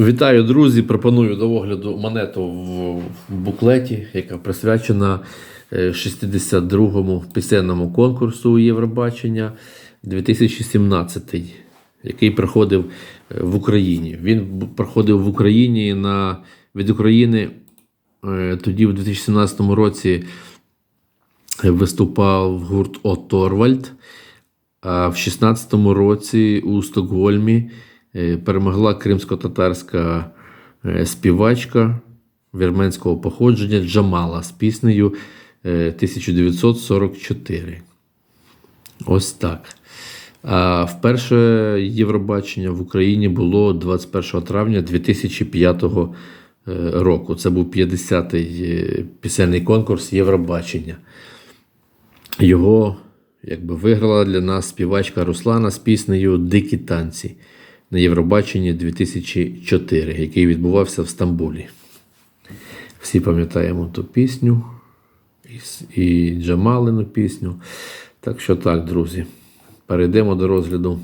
Вітаю, друзі! Пропоную до огляду монету в буклеті, яка присвячена е, 62-му пісенному конкурсу Євробачення 2017, який проходив е, в Україні. Він проходив в Україні на, від України е, тоді, в 2017 році, виступав гурт Оторвальд. А в 16-му році у Стокгольмі е, перемогла кримсько-татарська е, співачка вірменського походження Джамала з піснею е, 1944. Ось так. А вперше Євробачення в Україні було 21 травня 2005 е, року. Це був 50-й е, пісенний конкурс Євробачення. Його якби виграла для нас співачка Руслана з піснею Дикі танці на Євробаченні 2004, який відбувався в Стамбулі. Всі пам'ятаємо ту пісню і, Джамалину пісню. Так що так, друзі, перейдемо до розгляду.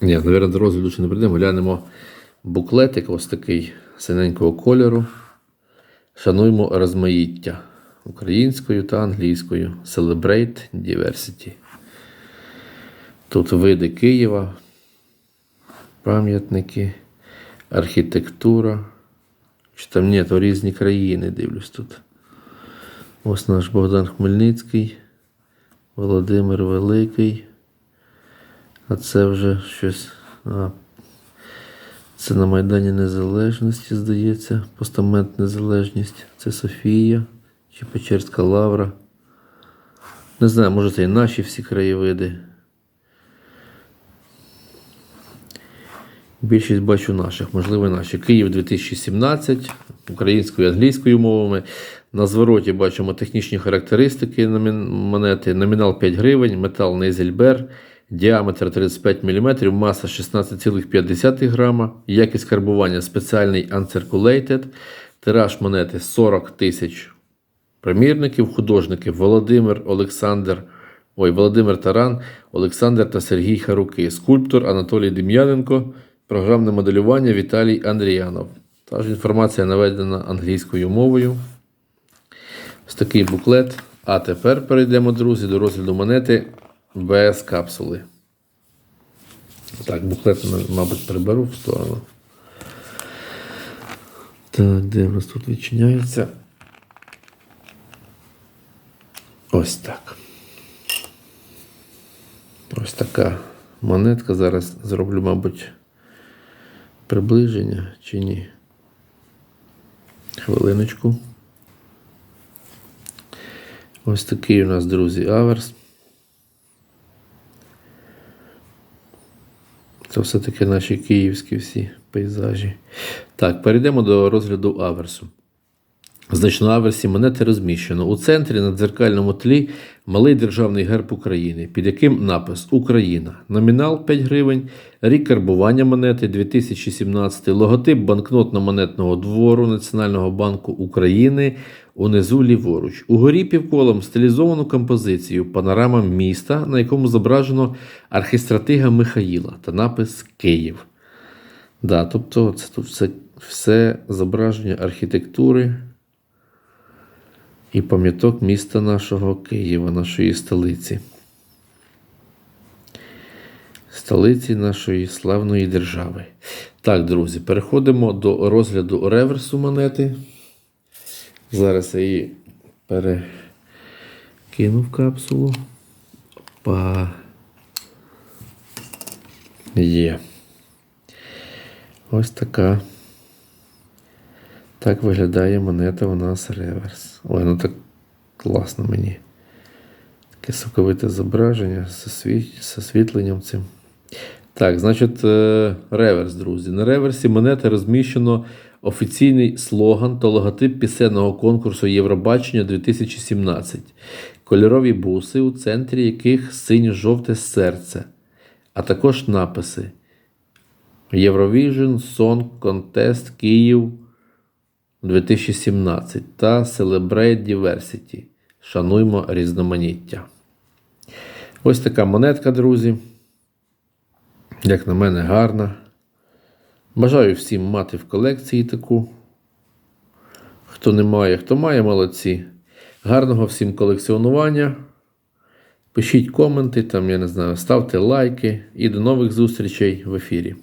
Ні, навірно, до розгляду ще не прийдемо. Глянемо буклетик ось такий синенького кольору. Шануймо розмаїття українською та англійською. Celebrate Diversity. Тут види Києва, пам'ятники, архітектура. Чи там ні, то різні країни дивлюсь тут. Ось наш Богдан Хмельницький, Володимир Великий. А це вже щось. А, це на Майдані Незалежності, здається, постамент Незалежність. Це Софія чи Печерська Лавра. Не знаю, може це і наші всі краєвиди. Більшість бачу наших, можливо, наші. Київ 2017, українською і англійською мовами. На звороті бачимо технічні характеристики монети. Номінал 5 гривень, метал Нейзельбер, діаметр 35 мм, маса 16,5 грама, якість карбування спеціальний Uncirculated, тираж монети 40 тисяч примірників, художники Володимир Олександр, ой, Володимир Таран, Олександр та Сергій Харуки, скульптор Анатолій Дем'яненко, програмне моделювання Віталій Андріянов. Та ж інформація наведена англійською мовою. Ось такий буклет. А тепер перейдемо, друзі, до розгляду монети без капсули. Так, буклет, мабуть, приберу в сторону. Так, де в нас тут відчиняється? Ось так. Ось така монетка. Зараз зроблю, мабуть, приближення чи ні. Хвилиночку. Ось такий у нас, друзі, аверс. Це все-таки наші київські всі пейзажі. Так, перейдемо до розгляду аверсу. Значно на аверсі монети розміщено. У центрі на дзеркальному тлі малий державний герб України, під яким напис Україна. Номінал 5 гривень, рік карбування монети 2017, логотип банкнотно-монетного двору Національного банку України унизу ліворуч. Угорі півколом стилізовану композицію панорама міста, на якому зображено архістратига Михаїла та напис Київ. Да, тобто це тут все, все зображення архітектури і пам'яток міста нашого Києва, нашої столиці. Столиці нашої славної держави. Так, друзі, переходимо до розгляду реверсу монети. Зараз я її перекину в капсулу. Опа. Є. Ось така. Так виглядає монета у нас реверс. Ой, ну так класно мені. Таке соковите зображення з освіт- з освітленням цим. Так, значить, е, реверс, друзі. На реверсі монети розміщено офіційний слоган та логотип пісенного конкурсу Євробачення 2017. Кольорові буси, у центрі яких синьо-жовте серце, а також написи Eurovision Song Contest Київ 2017 та Celebrate Diversity. Шануймо різноманіття. Ось така монетка, друзі. Як на мене, гарна. Бажаю всім мати в колекції таку. Хто не має, хто має, молодці. Гарного всім колекціонування. Пишіть коменти, там, я не знаю, ставте лайки і до нових зустрічей в ефірі.